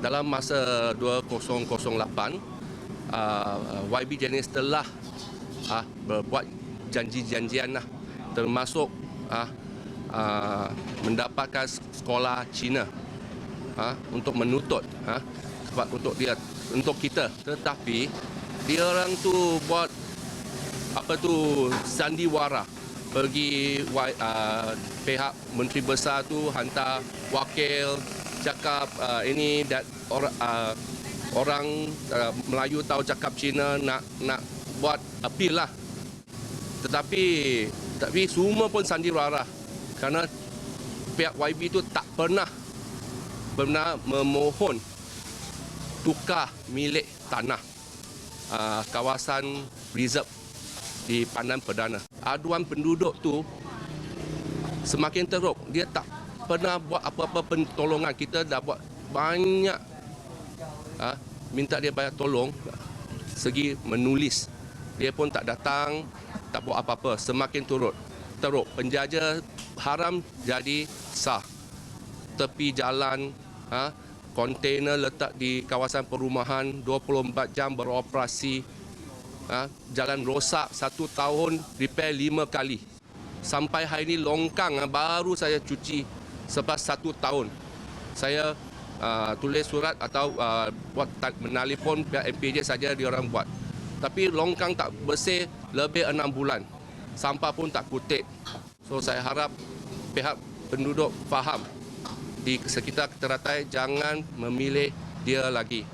dalam masa 2008 uh, YB Jenis telah uh, berbuat janji-janjian lah. Termasuk uh, uh, mendapatkan sekolah Cina uh, untuk menutut uh, sebab untuk dia untuk kita. Tetapi dia orang tu buat apa tu sandiwara. Pergi uh, pihak menteri besar tu hantar wakil cakap uh, ini dat or, uh, orang uh, Melayu tahu cakap Cina nak nak buat appeal lah tetapi tapi semua pun sandiwara kerana pihak YB tu tak pernah pernah memohon tukar milik tanah uh, kawasan reserve di Pandan Perdana. Aduan penduduk tu semakin teruk. Dia tak pernah buat apa-apa pertolongan. Kita dah buat banyak uh, minta dia bayar tolong segi menulis. Dia pun tak datang, tak buat apa-apa. Semakin turut. Teruk. Penjaja haram jadi sah. Tepi jalan, ha, kontainer letak di kawasan perumahan 24 jam beroperasi ha, jalan rosak satu tahun repair lima kali sampai hari ini longkang ha, baru saya cuci selepas satu tahun saya uh, tulis surat atau uh, buat tak, menelpon pihak MPJ saja dia orang buat. Tapi longkang tak bersih lebih enam bulan. Sampah pun tak kutip so saya harap pihak penduduk faham di sekitar Teratai jangan memilih dia lagi.